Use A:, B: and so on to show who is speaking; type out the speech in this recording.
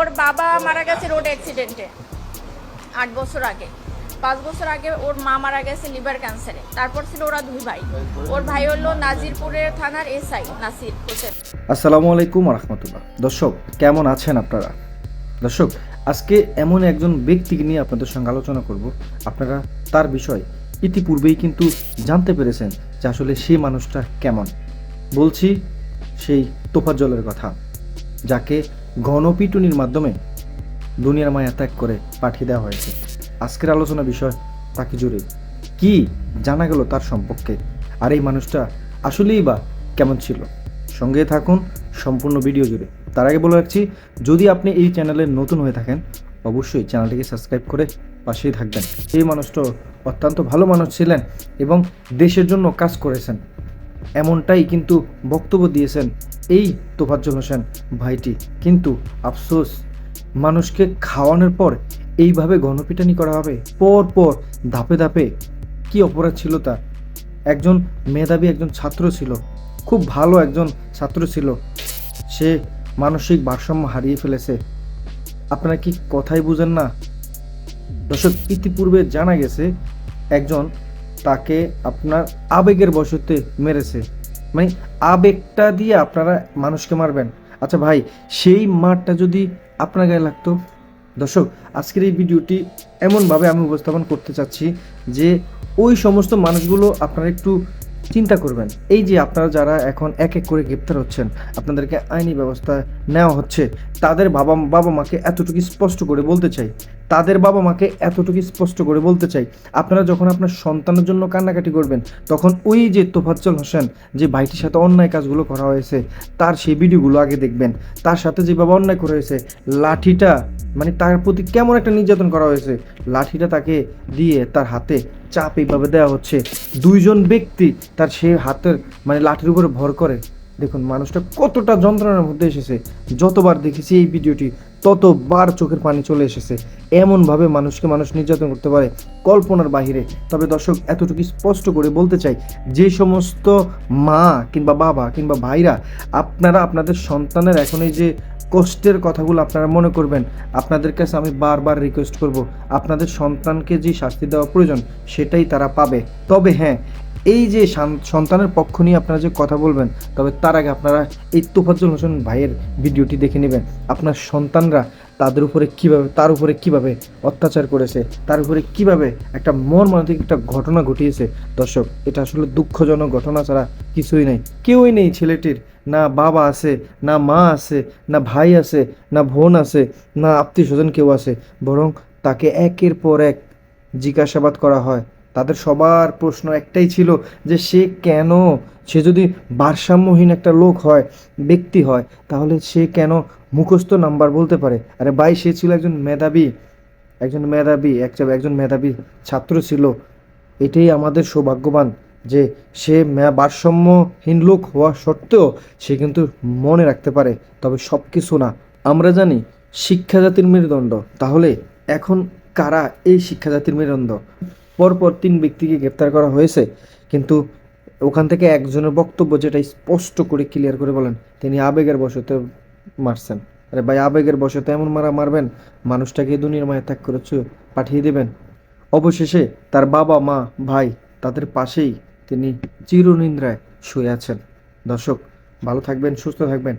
A: ওর বাবা মারা গেছে রোড অ্যাক্সিডেন্টে আট বছর আগে। পাঁচ বছর আগে ওর মা মারা গেছে লিভার ক্যান্সারে তারপর ছিল ওরা দুই ভাই। ওর ভাই হলো নাজিরপুরের থানার এসআই, নাসির হোসেন।
B: আসসালামু আলাইকুম রহমতুল্লাহ দর্শক, কেমন আছেন আপনারা? দর্শক, আজকে এমন একজন ব্যক্তিকে নিয়ে আপনাদের সঙ্গে আলোচনা করব। আপনারা তার বিষয় ইতিপূর্বেই কিন্তু জানতে পেরেছেন যে আসলে সেই মানুষটা কেমন। বলছি সেই তোফাজ্জলের কথা, যাকে গণপিটুনির মাধ্যমে দুনিয়ার মায়া ত্যাগ করে পাঠিয়ে দেওয়া হয়েছে। আজকের আলোচনা বিষয় তাকে জুড়ে। কি জানা গেল তার সম্পর্কে? আর এই মানুষটা আসলেই বা কেমন ছিল? সঙ্গে থাকুন সম্পূর্ণ ভিডিও জুড়ে। তার আগে বলে রাখছি, যদি আপনি এই চ্যানেলে নতুন হয়ে থাকেন, অবশ্যই চ্যানেলটিকে সাবস্ক্রাইব করে পাশেই থাকবেন। এই মানুষটা অত্যন্ত ভালো মানুষ ছিলেন এবং দেশের জন্য কাজ করেছেন। এমনটাই কিন্তু বক্তব্য দিয়েছেন এই তোফাজ্জল হোসেন ভাইটি। কিন্তু আফসোস, মানুষকে খাওয়ানোর পর এইভাবে গণপিটানি করা হবে? পর পর ধাপে ধাপে। কি অপরাধ ছিল তার? একজন মেধাবী একজন ছাত্র ছিল। খুব ভালো একজন ছাত্র ছিল। সে মানসিক ভারসাম্য হারিয়ে ফেলেছে। আপনারা কি কথাই বুঝেন না? দর্শক, ইতিপূর্বে জানা গেছে, একজন তাকে আপনার আবেগের বশতে মেরেছে। মানে আবেগটা দিয়ে আপনারা মানুষকে মারবেন। আচ্ছা ভাই, সেই মারটা যদি আপনার গায়ে লাগতো? দর্শক, আজকের এই ভিডিওটি এমনভাবে আমি উপস্থাপন করতে চাচ্ছি যে ওই সমস্ত মানুষগুলো আপনারা একটু চিন্তা করবেন। এই যে আপনারা যারা এখন এক এক করে গ্রেপ্তার হচ্ছেন, আপনাদেরকে আইনি ব্যবস্থা নেওয়া হচ্ছে, তাদের বাবা বাবা মাকে এতটুকু স্পষ্ট করে বলতে চাই। তাদের বাবা মাকে এতটুকু স্পষ্ট করে বলতে চাই, আপনারা যখন আপনার সন্তানের জন্য কান্নাকাটি করবেন, তখন ওই যে তোফাজ্জল হোসেন যে ভাইটির সাথে অন্যায় কাজগুলো করা হয়েছে, তার সেই ভিডিওগুলো আগে দেখবেন। তার সাথে যেভাবে অন্যায় করা হয়েছে, লাঠিটা মানে তার প্রতি কেমন একটা নির্যাতন করা হয়েছে, লাঠিটা তাকে দিয়ে তার হাতে চাপ এইভাবে দেওয়া হচ্ছে। দুইজন ব্যক্তি তার সে হাতের মানে লাঠির উপরে ভর করে। দেখুন, মানুষটা কতটা যন্ত্রণার মধ্যে এসেছে। যতবার দেখেছি এই ভিডিওটি, ততবার চোখের পানি চলে এসেছে। এমনভাবে মানুষকে মানুষ নির্যাতন করতে পারে কল্পনার বাহিরে। তবে দর্শক, এতটুকু স্পষ্ট করে বলতে চাই, যে সমস্ত মা কিংবা বাবা কিংবা ভাইরা, আপনারা আপনাদের সন্তানের এখন এই যে কষ্টের কথাগুলো আপনারা মনে করবেন। আপনাদের কাছে আমি বারবার রিকোয়েস্ট করব, আপনাদের সন্তানকে যে শাস্তি দেওয়া প্রয়োজন, সেটাই তারা পাবে। তবে হ্যাঁ এই যে সন্তানের পক্ষ নিয়ে আপনারা যে কথা বলবেন, তবে তার আগে আপনারা এই তোফাজ্জল হোসেন ভাইয়ের ভিডিওটি দেখে নেবেন। আপনার সন্তানরা তাদের উপরে কীভাবে, তার উপরে কীভাবে অত্যাচার করেছে, তার উপরে কীভাবে একটা মর্মান্তিক একটা ঘটনা ঘটিয়েছে। দর্শক, এটা আসলে দুঃখজনক ঘটনা ছাড়া কিছুই নেই। কেউই নেই ছেলেটির। না বাবা আছে, না মা আছে, না ভাই আছে, না বোন আছে, না আত্মীয় স্বজন কেউ আছে, বরং তাকে একের পর এক জিজ্ঞাসাবাদ করা হয়। তাদের সবার প্রশ্ন একটাই ছিল যে সে কেন, সে যদি ভারসাম্যহীন একটা লোক হয়, ব্যক্তি হয়, তাহলে সে কেন মুখস্থ নাম্বার বলতে পারে? আরে ভাই, সে ছিল একজন মেধাবী একজন মেধাবী একজন মেধাবী ছাত্র ছিল। এটাই আমাদের সৌভাগ্যবান। যে সে ভারসাম্যহীন লোক হওয়া সত্ত্বেও সে কিন্তু মনে রাখতে পারে, তবে সব কিছু না। আমরা জানি শিক্ষা জাতির মেরুদণ্ড। তাহলে এখন কারা এই শিক্ষা জাতির মেরুদণ্ড? পরপর তিন ব্যক্তিকে গ্রেপ্তার করা হয়েছে, কিন্তু ওখান থেকে একজনের বক্তব্য যেটা স্পষ্ট করে ক্লিয়ার করে বলেন, তিনি আবেগের বশতে মারছেন। আরে ভাই, আবেগের বশতে এমন মারা মারবেন, মানুষটাকে দুনিয়ার মায়া ত্যাগ করে পাঠিয়ে দেবেন। অবশেষে তার বাবা, মা, ভাই তাদের পাশেই তিনি চিরনিন্দ্রায় শুয়ে আছেন। দর্শক ভালো থাকবেন সুস্থ থাকবেন।